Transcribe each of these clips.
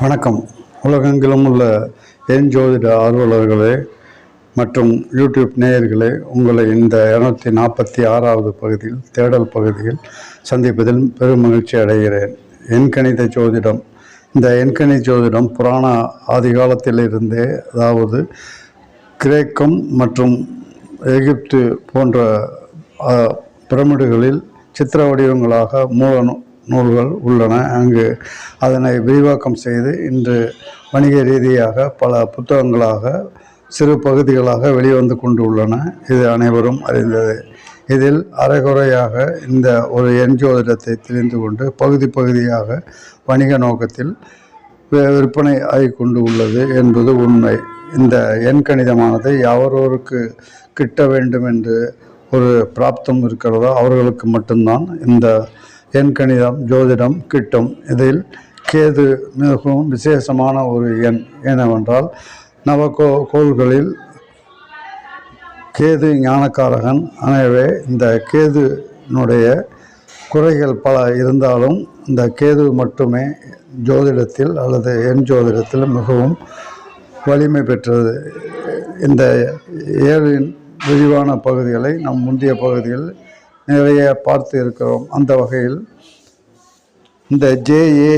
வணக்கம். உலகெங்கிலும் உள்ள என் ஜோதிட ஆர்வலர்களே மற்றும் யூடியூப் நேயர்களே உங்களை இந்த இரநூத்தி நாற்பத்தி ஆறாவது பகுதியில் தேடல் பகுதியில் சந்திப்பதில் பெரும் மகிழ்ச்சி அடைகிறேன். எண்கணித ஜோதிடம் இந்த எண்கணித ஜோதிடம் புராண ஆதிகாலத்திலிருந்தே அதாவது கிரேக்கம் மற்றும் எகிப்து போன்ற பிரமிடுகளில் சித்திர வடிவங்களாக மூல நூல்கள் உள்ளன. அங்கு அதனை விரிவாக்கம் செய்து இன்று வணிக ரீதியாக பல புத்தகங்களாக சிறு பகுதிகளாக வெளிவந்து கொண்டு உள்ளன. இது அனைவரும் அறிந்தது. இதில் அரைகுறையாக இந்த ஒரு எண்ஜோதிடத்தை தெரிந்து கொண்டு பகுதி பகுதியாக வணிக நோக்கத்தில் விற்பனை ஆகி கொண்டு உள்ளது என்பது உண்மை. இந்த எண் கணிதமானது யாவரோருக்கு கிட்ட வேண்டும் என்று ஒரு பிராப்தம் இருக்கிறதோ அவர்களுக்கு மட்டும்தான் இந்த எண் கணிதம் ஜோதிடம் கிட்டும். இதில் கேது மிகவும் விசேஷமான ஒரு எண் ஏனவென்றால் நவகோ கோள்களில் கேது ஞானக்காரகன். எனவே இந்த கேதுனுடைய குறைகள் பல இருந்தாலும் இந்த கேது மட்டுமே ஜோதிடத்தில் அல்லது எண் ஜோதிடத்தில் மிகவும் வலிமை பெற்றது. இந்த ஏழின் விரிவான பகுதிகளை நம் முந்தைய பகுதியில் நிறைய பார்த்து இருக்கிறோம் அந்த வகையில். இந்த ஜேஏ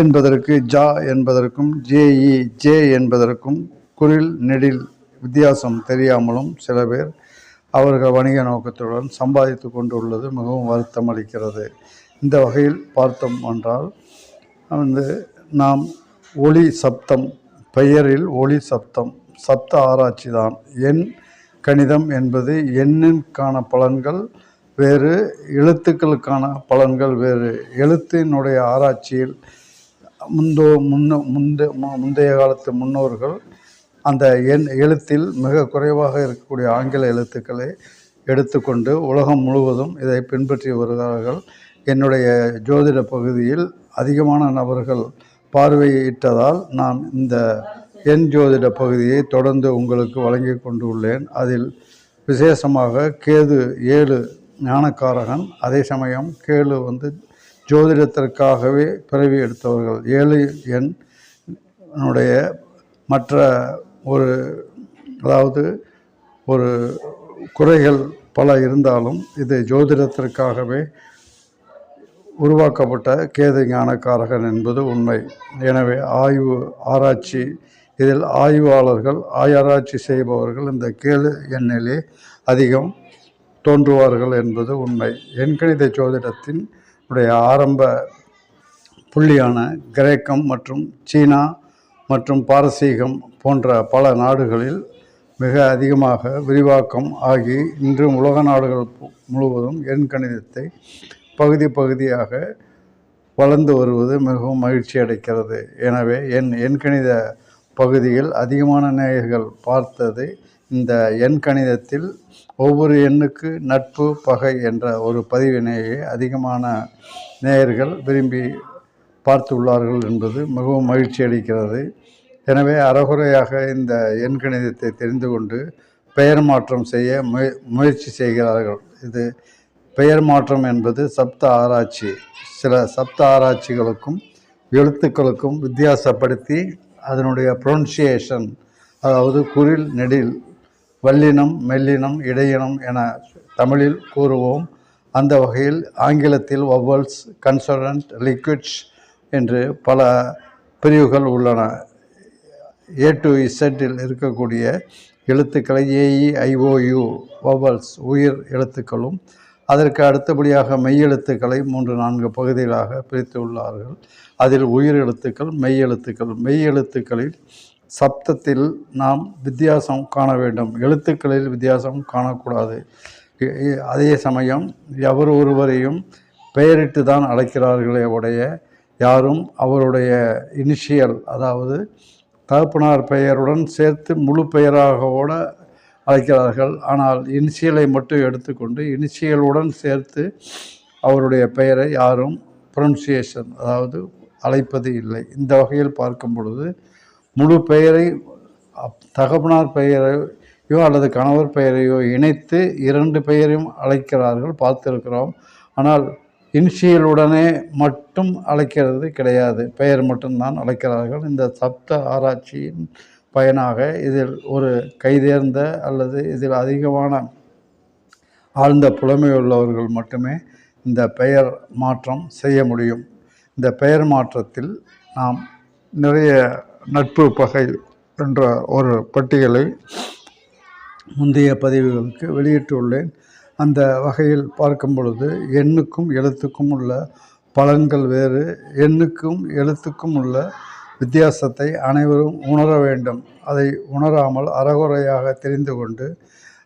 என்பதற்கு ஜா என்பதற்கும் ஜேஇ ஜே என்பதற்கும் குரில் நெடில் வித்தியாசம் தெரியாமலும் சில பேர் அவர்கள் வணிக நோக்கத்துடன் சம்பாதித்து கொண்டுள்ளது மிகவும் வருத்தம் அளிக்கிறது. இந்த வகையில் பார்த்தோம் என்றால் வந்து நாம் ஒளி சப்தம் பெயரில் ஒளி சப்தம் சப்த ஆராய்ச்சி தான். எண் கணிதம் என்பது எண்ணிற்கான பலன்கள் வேறு எழுத்துக்களுக்கான பலன்கள் வேறு. எழுத்தினுடைய ஆராய்ச்சியில் முந்தோ முன்ன முந்த முந்தைய காலத்து முன்னோர்கள் அந்த எண் எழுத்தில் மிக குறைவாக இருக்கக்கூடிய ஆங்கில எழுத்துக்களை எடுத்துக்கொண்டு உலகம் முழுவதும் இதை பின்பற்றி வருகிறார்கள். என்னுடைய ஜோதிட பகுதியில் அதிகமான நபர்கள் பார்வையிட்டதால் நான் இந்த எண் ஜோதிட பகுதியை தொடர்ந்து உங்களுக்கு வழங்கி கொண்டு உள்ளேன் அதில் விசேஷமாக கேது ஏழு ஞானக்காரகன். அதே சமயம் கேளு வந்து ஜோதிடத்திற்காகவே பிறவி எடுத்தவர்கள். ஏழு எண்னுடைய மற்ற ஒரு அதாவது ஒரு குறைகள் பல இருந்தாலும் இது ஜோதிடத்திற்காகவே உருவாக்கப்பட்ட கேது ஞானக்காரகன் என்பது உண்மை. எனவே ஆய்வு ஆராய்ச்சி இதில் ஆய்வாளர்கள் ஆராய்ச்சி செய்பவர்கள் இந்த கேளு எண்ணிலே அதிகம் தோன்றுவார்கள் என்பது உண்மை. எண்கணித ஜோதிடத்தின் உடைய ஆரம்ப புள்ளியான கிரேக்கம் மற்றும் சீனா மற்றும் பாரசீகம் போன்ற பல நாடுகளில் மிக அதிகமாக விரிவாக்கம் ஆகி இன்று உலக நாடுகள் முழுவதும் எண்கணிதத்தை பகுதி பகுதியாக வளர்ந்து வருவது மிகவும் மகிழ்ச்சி அடைக்கிறது எனவே என் எண்கணித பகுதியில் அதிகமான நேயர்கள் பார்த்தது இந்த எண் கணிதத்தில் ஒவ்வொரு எண்ணுக்கு நட்பு பகை என்ற ஒரு பதிவினையே அதிகமான நேயர்கள் விரும்பி பார்த்துள்ளார்கள் என்பது மிகவும் மகிழ்ச்சி அளிக்கிறது. எனவே அறகுறையாக இந்த எண் கணிதத்தை தெரிந்து கொண்டு பெயர் மாற்றம் செய்ய முய முயற்சி செய்கிறார்கள். இது பெயர் மாற்றம் என்பது சப்த ஆராய்ச்சி. சில சப்த ஆராய்ச்சிகளுக்கும் எழுத்துக்களுக்கும் வித்தியாசப்படுத்தி அதனுடைய ப்ரொனன்சியேஷன் அதாவது குரில் நெடில் வல்லினம் மெல்லினம் இடையினம் என தமிழில் கூறுவோம். அந்த வகையில் ஆங்கிலத்தில் வவ்வல்ஸ் கன்சோனன்ட் லிக்விட்ஸ் என்று பல பிரிவுகள் உள்ளன. ஏ டு இசட்டில் இருக்கக்கூடிய எழுத்துக்களை ஏஇ ஐஓயு வவல்ஸ் உயிர் எழுத்துக்களும். அதற்கு அடுத்தபடியாக மெய் எழுத்துக்களை மூன்று நான்கு பகுதிகளாக பிரித்து உள்ளார்கள். அதில் உயிர் எழுத்துக்கள் மெய் எழுத்துக்கள். மெய் எழுத்துக்களில் சப்தத்தில் நாம் வித்தியாசம் காண வேண்டும். எழுத்துக்களில் வித்தியாசம் காணக்கூடாது. அதே சமயம் எவர் ஒருவரையும் பெயரிட்டு தான் அழைக்கிறார்களே உடைய யாரும் அவருடைய இனிஷியல் அதாவது தகப்பனார் பெயருடன் சேர்த்து முழு பெயராகவோட அழைக்கிறார்கள். ஆனால் இனிஷியலை மட்டும் எடுத்துக்கொண்டு இனிஷியலுடன் சேர்த்து அவருடைய பெயரை யாரும் ப்ரொனன்சியேஷன் அதாவது அழைப்பது இல்லை. இந்த வகையில் பார்க்கும் பொழுது முழு பெயரை அப்- தகப்பனார் பெயரையோ அல்லது கணவர் பெயரையோ இணைத்து இரண்டு பெயரையும் அழைக்கிறார்கள் பார்த்திருக்கிறோம். ஆனால் இன்ஷியலுடனே மட்டும் அழைக்கிறது கிடையாது. பெயர் மட்டும்தான் அழைக்கிறார்கள். இந்த சப்த ஆராய்ச்சியின் பயனாக இதில் ஒரு கைதேர்ந்த அல்லது இதில் அதிகமான ஆழ்ந்த புலமையுள்ளவர்கள் மட்டுமே இந்த பெயர் மாற்றம் செய்ய முடியும். இந்த பெயர் மாற்றத்தில் நாம் நிறைய நட்பு பகை என்ற ஒரு பட்டியலை முந்தைய பதிவுகளுக்கு வெளியிட்டுள்ளேன். அந்த வகையில் பார்க்கும் பொழுது எண்ணுக்கும் எழுத்துக்கும் உள்ள பலன்கள் வேறு எண்ணுக்கும் எழுத்துக்கும் உள்ள வித்தியாசத்தை அனைவரும் உணர வேண்டும். அதை உணராமல் அறகுறையாக தெரிந்து கொண்டு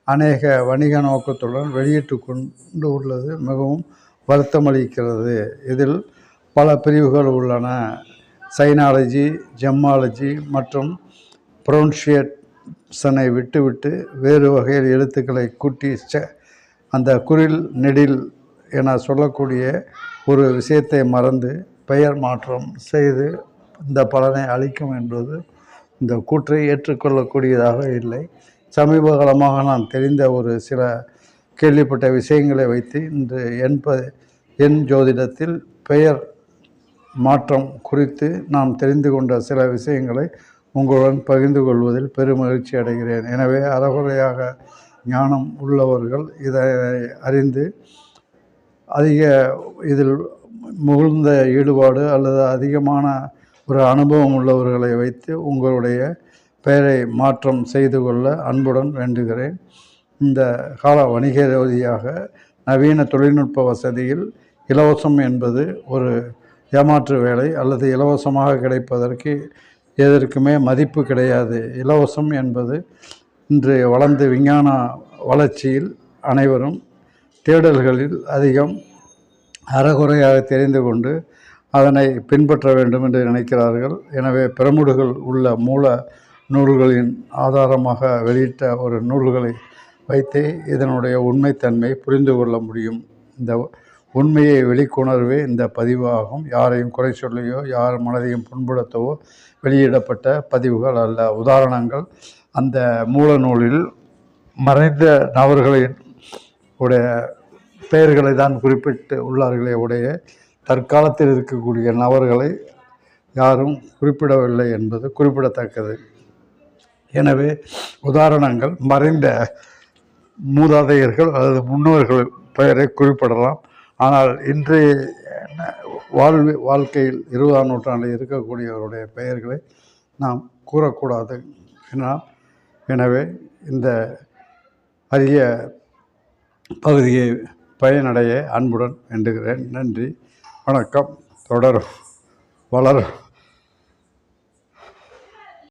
அநேக வணிக நோக்கத்துடன் வெளியிட்டு கொண்டு உள்ளது மிகவும் வருத்தமளிக்கிறது. இதில் பல பிரிவுகள் உள்ளன. சைனாலஜி ஜெம்மாலஜி மற்றும் ப்ரொன்ஷியேஷனை விட்டுவிட்டு வேறு வகையில் எழுத்துக்களை கூட்டி ச அந்த குரில் நெடில் என சொல்லக்கூடிய ஒரு விஷயத்தை மறந்து பெயர் மாற்றம் செய்து இந்த பலனை அளிக்கும் என்பது இந்த கூற்றை ஏற்றுக்கொள்ளக்கூடியதாக இல்லை. சமீப காலமாக நான் தெரிந்த ஒரு சில கேள்விப்பட்ட விஷயங்களை வைத்து இன்று எண் ப எண் ஜோதிடத்தில் பெயர் மாற்றம் குறித்து நாம் தெரிந்து கொண்ட சில விஷயங்களை உங்களுடன் பகிர்ந்து கொள்வதில் பெருமகிழ்ச்சி அடைகிறேன். எனவே அறகுறையாக ஞானம் உள்ளவர்கள் இதை அறிந்து அதிக இதில் முகுந்த ஈடுபாடு அல்லது அதிகமான ஒரு அனுபவம் உள்ளவர்களை வைத்து உங்களுடைய பெயரை மாற்றம் செய்து கொள்ள அன்புடன் வேண்டுகிறேன். இந்த கால வணிக ரீதியாக நவீன தொழில்நுட்ப வசதியில் இலவசம் என்பது ஒரு ஏமாற்று வேலை அல்லது இலவசமாக கிடைப்பதற்கு எதற்குமே மதிப்பு கிடையாது. இலவசம் என்பது இன்று வளர்ந்து விஞ்ஞான வளர்ச்சியில் அனைவரும் தேடல்களில் அதிகம் அறகுறையாக தெரிந்து கொண்டு அதனை பின்பற்ற வேண்டும் என்று நினைக்கிறார்கள். எனவே பிரமுடுகள் உள்ள மூல நூல்களின் ஆதாரமாக வெளியிட்ட ஒரு நூல்களை வைத்தே இதனுடைய உண்மைத்தன்மை புரிந்து கொள்ள முடியும். இந்த உண்மையை வெளிக்கொணர்வே இந்த பதிவாகும். யாரையும் குறை சொல்லியோ யார் மனதையும் புண்படுத்தவோ வெளியிடப்பட்ட பதிவுகள் அல்ல. உதாரணங்கள் அந்த மூல நூலில் மறைந்த நபர்களின் உடைய பெயர்களை தான் குறிப்பிட்டு உள்ளார்களே உடைய தற்காலத்தில் இருக்கக்கூடிய நபர்களை யாரும் குறிப்பிடவில்லை என்பது குறிப்பிடத்தக்கது. எனவே உதாரணங்கள் மறைந்த மூதாதையர்கள் அல்லது முன்னோர்கள் பெயரை குறிப்பிடலாம். ஆனால் இன்றைய வாழ்வி வாழ்க்கையில் இருபதாம் நூற்றாண்டில் இருக்கக்கூடியவருடைய பெயர்களை நாம் கூறக்கூடாது எனவே இந்த அரிய பகுதியை பயனடைய அன்புடன் வேண்டுகிறேன். நன்றி வணக்கம் தொடரும் வளரும்.